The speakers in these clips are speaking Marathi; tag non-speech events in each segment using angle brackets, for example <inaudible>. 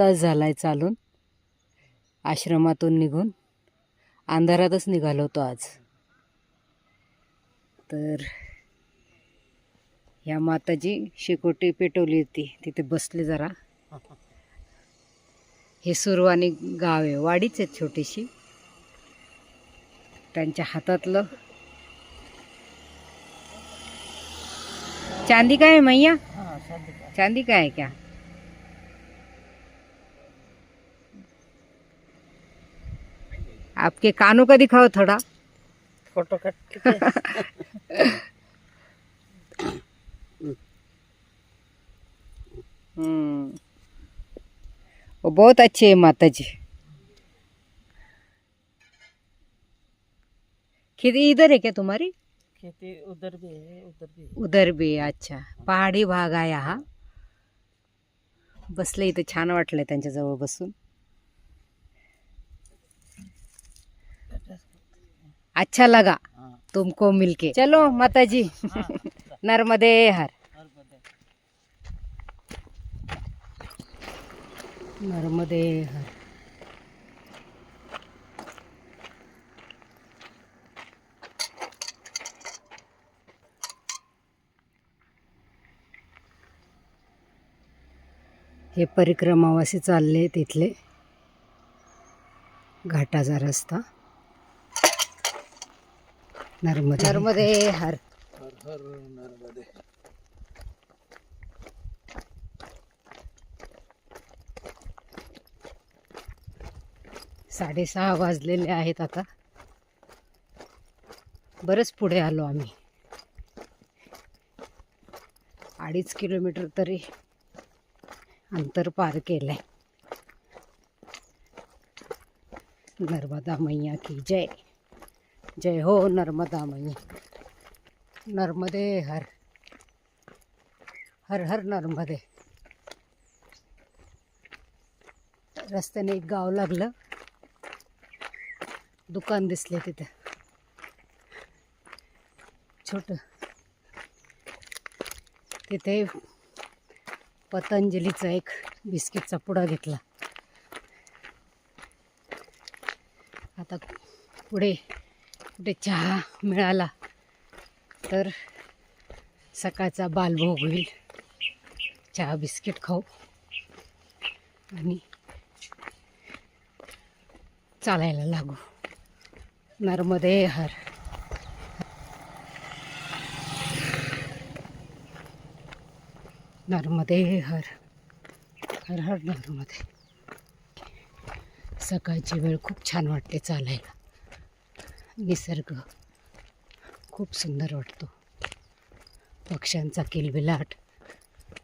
तास झालाय चालून. आश्रमातून निघून अंधारातच निघालो होतो आज. तर ह्या माताजी शेकोटी पेटवली होती. तिथे बसले जरा. हे सुरवानी गाव आहे. वाडीच आहे छोटीशी. त्यांच्या हातातलं. चांदी काय आहे मैया? चांदी का है क्या आपके कानों का दिखाओ थोड़ा। फोटो कट <laughs> हम्म। वो बहुत अच्छी है माता जी खेती इधर है क्या तुम्हारी? खेती उधर भी है उधर भी उधर भी. अच्छा। पहाडी भाग आहे हा। बसले इथे छान वाटलंय त्यांच्याजवळ बसून। अच्छा लगा तुमको मिलके। चलो माताजी। हाँ, <laughs> नर्मदे हर। नर्मदे हर। हे परिक्रमावासी चालले तिथले. घाटाचा रस्ता. नर्मदे. नर्मदे हर. हर हर नर्मदे साडेसहा वाजलेले आहेत आता. बरंच पुढे आलो आम्ही. अडीच किलोमीटर तरी अंतर पार केलंय. नर्मदा मैया की जय. जय हो नर्मदा मयी. नर्मदे हर. हर हर नर्मदे. रस्त्याने एक गाव लागलं. दुकान दिसले तिथे. छोट. तिथे पतंजलीचा एक बिस्किटचा पुडा घेतला. आता पुढे कुठे चहा मिळाला तर सकाळचा बालभोग होईल. चहा बिस्किट खाऊ. आणि चालायला लागू. नर्मदे हर. नर्मदे हर. हर हर नर्मदे. सकाळची वेळ खूप छान वाटते चालायला. निसर्ग. खूप सुंदर वाटतो. पक्ष्यांचा किलबिलाट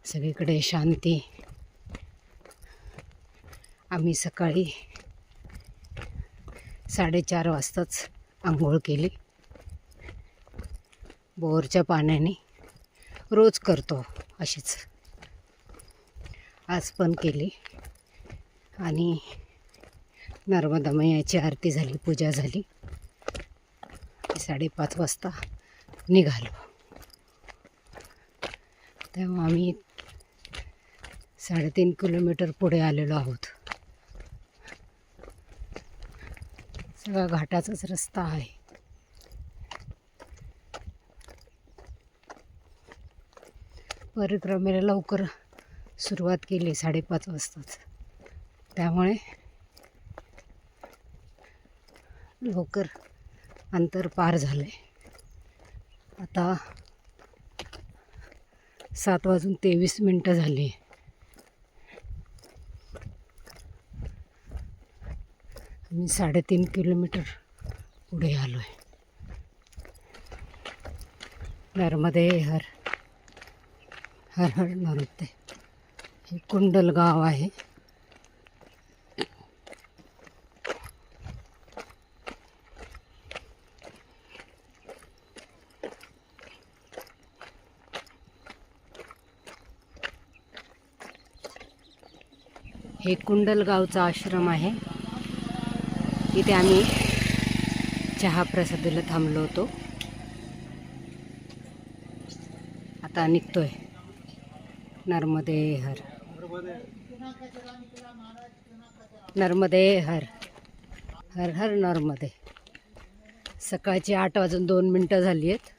सगळीकडे शांती. आम्ही सकाळी साडेचार वाजताच आंघोळ केली. बोरच्या पाण्याने रोज करतो अशीच. आज पण केली. आणि नर्मदा मैयाची आरती झाली पूजा झाली. साडेपाच वाजता निघालो. तेव्हा आम्ही साडेतीन किलोमीटर पुढे आलेलो आहोत. सगळा घाटाचाच रस्ता आहे. परिक्रमेला लवकर सुरुवात केली साडेपाच वाजताच. त्यामुळे लवकर अंतर पार झालं आहे आता सात वाजून तेवीस मिनटं झाली. आम्ही साडेतीन किलोमीटर पुढे आलो आहे नर्मदे हर हर हर नर्मदे हे कुंडल गाव आहे. हे कुंडलगावचा आश्रम आहे. इथे आम्ही चहा प्रसादीला थांबलो होतो. आता निघतोय. नर्मदे हर नर्मदे हर हर हर नर्मदे. सकाळची आठ वाजून दोन मिनटं झाली आहेत.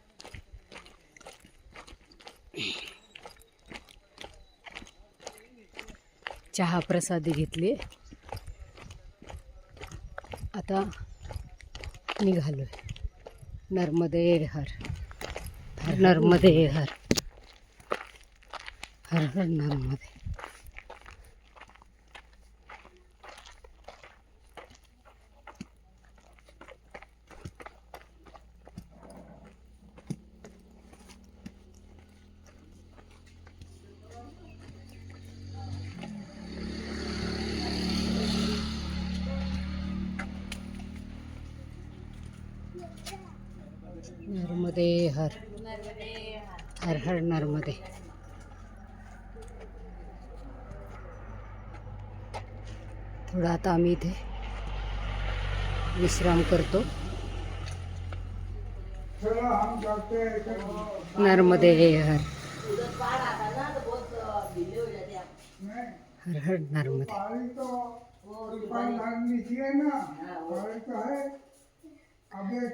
चहा प्रसादी घेतली. आता निघालोय. नर्मदे हर. हर नर्मदे हर. हर हर नर्मदे. नर्मदे हर हर हर नर्मदे। थोडा आता आम्ही इथे विश्राम करतो नर्मदे। हर हर हर नर्मदे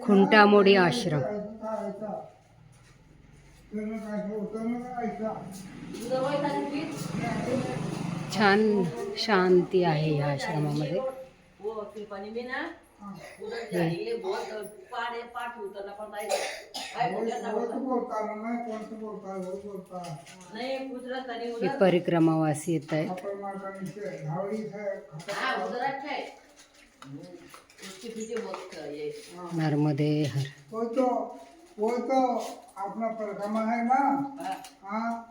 खुंटामोडी आश्रम. छान शांती आहे या आश्रमामध्ये. हे परिक्रमावासी येत आहेत. नर्मदे हर। वो तो वो तो अपना परिक्रमा है ना? हाँ।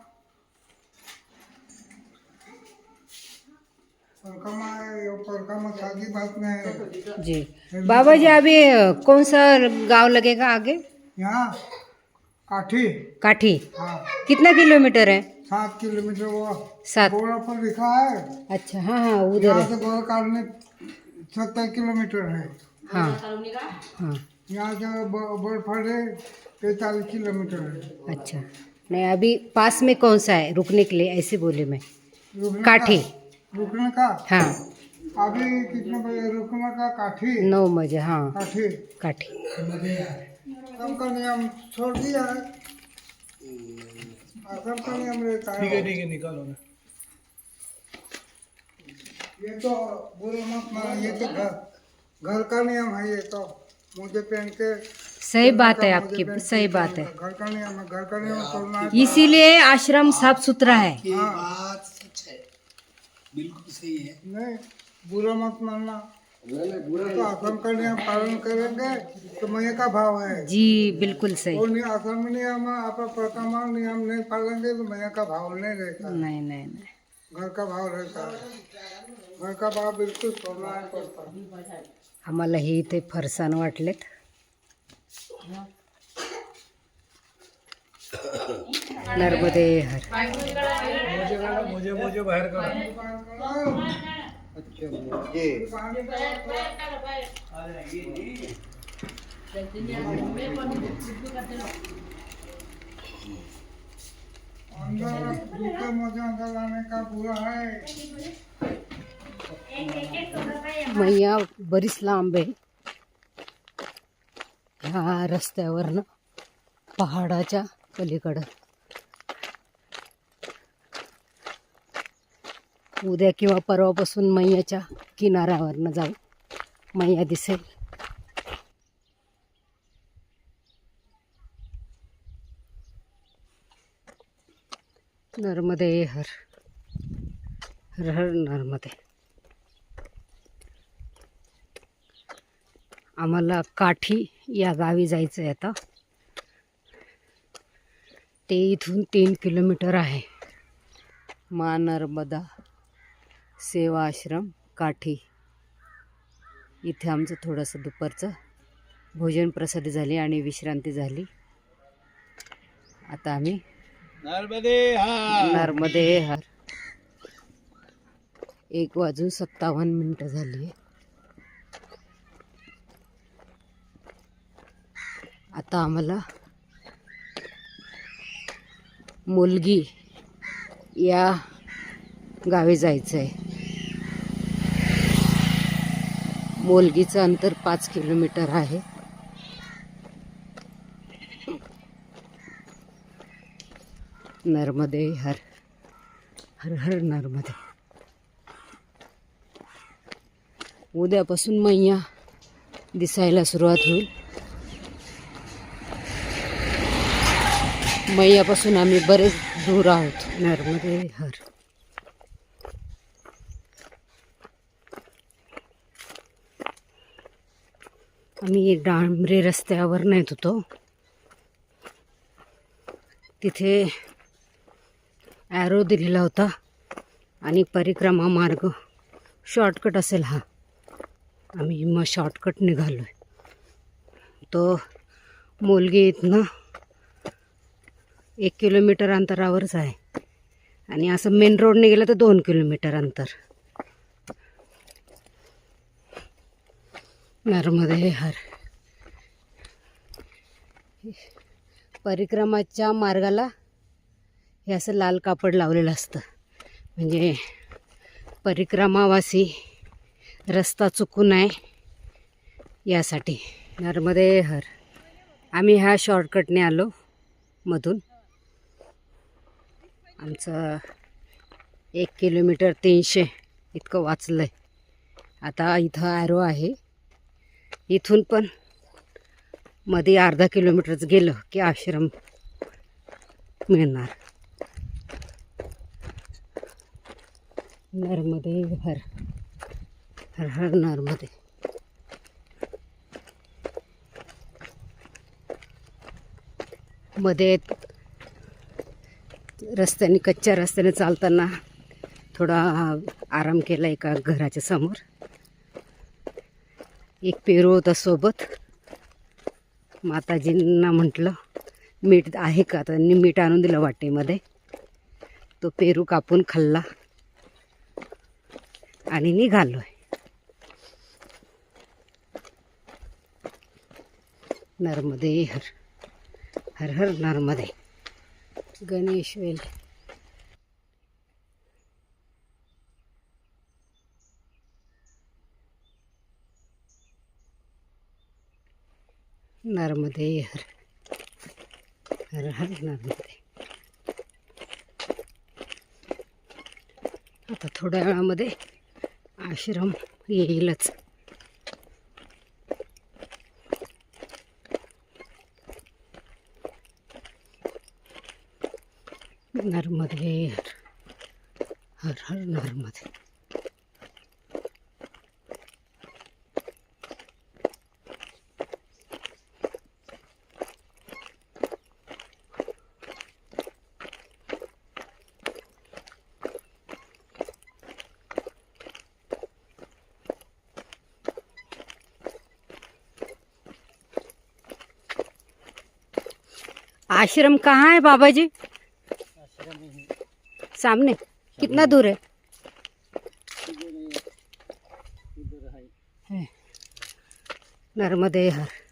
है। ये परिक्रमा सादी बात नहीं है। जी बाबा जी। अभी कौन सा गाँव लगेगा आगे? यहाँ काठी। काठी। हाँ। कितना किलोमीटर है? सात किलोमीटर वो सात। पर लिखा है। अच्छा हाँ हाँ उधर से गोल काटने सत्तर किलोमीटर है। हाँ। हाँ। यहाँ से ब- है पैंतालीस किलोमीटर है। अच्छा। नहीं अभी पास में कौन सा है? रुकने के लिए ऐसे बोले मैं। काठी। का? रुकने का? हाँ। अभी कितने बजे रुकने का? काठी। नौ बजे हाँ। काठी। काठी। का नियम छोड़ दिया है। आश्रम का नियम रहता है ठीक है। ठीक है निकालो ना। ये तो बुरा मत मानो ये तो घर घर का नियम है ये तो। मुझे पहन के सही बात है आपकी सही बात है। घर का नियम है घर का नियम तोड़ना है इसीलिए आश्रम साफ़ सुथरा है। बिल्कुल सही है। नहीं बुरा मत मानना। बुरा तो आश्रम का नियम पालन करेंगे तो मैं का भाव है। जी बिल्कुल सही। नि- आश्रम नियम आपका प्रकमा नियम नहीं पालेंगे तो मैं का भाव नहीं रहता। नहीं नहीं नहीं। घर का भाव रहता है घर का भाव बिल्कुल सोना पड़ता आम्हाला हे इथे फरसाण वाटलेत. नर्मदे हर. मुझे मुझे मुझे अंदर का है मैया बरीच लांब आहे. ह्या रस्त्यावरनं पहाडाच्या पलीकडं. उद्या किंवा परवापासून मैयाच्या किनाऱ्यावरनं जाऊ. मैया दिसेल. नर्मदे हर हर हर नर्मदे. आम्हाला काठी या गावी जायचं आहे आता. ते इथून तीन किलोमीटर आहे. मा नर्मदा सेवा आश्रम काठी. इथे आमचं थोडंसं दुपारचं भोजन प्रसाद झाली आणि विश्रांती झाली. आता आम्ही नर्मदे नर्मदे हर। एक वाजून सत्तावन्न मिनटं झाली आहे. आता आम्हाला मुलगी या गावी जायचं आहे. मोलगीचं अंतर पाच किलोमीटर आहे. नर्मदे हर हर हर नर्मदे. उद्यापासून मैया दिसायला सुरुवात होईल. मैयापासून आम्ही बरेच दूर आहोत. नर्मदे हर. आम्ही डांबरे रस्त्यावर नेत होतो. तिथे ॲरो दिलेला होता. आणि परिक्रमा मार्ग. शॉर्टकट असेल हा. आम्ही मग शॉर्टकट निघालो आहे तो मोलगी इथनं एक किलोमीटर अंतरावरच आहे. आणि असं मेन रोडने गेलं तर दोन किलोमीटर अंतर. नर्मदे हर. परिक्रमाच्या मार्गाला हे असं लाल कापड लावलेलं असतं. म्हणजे परिक्रमावासी रस्ता चुकू नये यासाठी. नर्मदे हर. आम्ही ह्या शॉर्टकटने आलो मधून. आमचं एक किलोमीटर तीनशे इतकं वाचलं आहे आता इथं ॲरो आहे. इथून पण मध्ये अर्धा किलोमीटरच गेलं की आश्रम मिळणार. नर्मदे हर हर हर नर्मदे मध्ये रस्त्याने कच्च्या रस्त्याने चालताना थोडा आराम केला एका घराच्या समोर. एक पेरू होता सोबत. माताजींना म्हटलं मीठ आहे का? त्यांनी मीठ आणून दिलं वाटेमध्ये. तो पेरू कापून खाल्ला. आणि निघालो आहे नर्मदे हर हर हर नर्मदे. गणेश वेल नर्मदे हर हर हर नर्मदे. आता थोड्या वेळामध्ये आश्रम येईलच. नर्मदे हर हर हर नर्मदे. आश्रम कहाँ है बाबा जी? सामने। कितना दूर है? है। नर्मदे हर।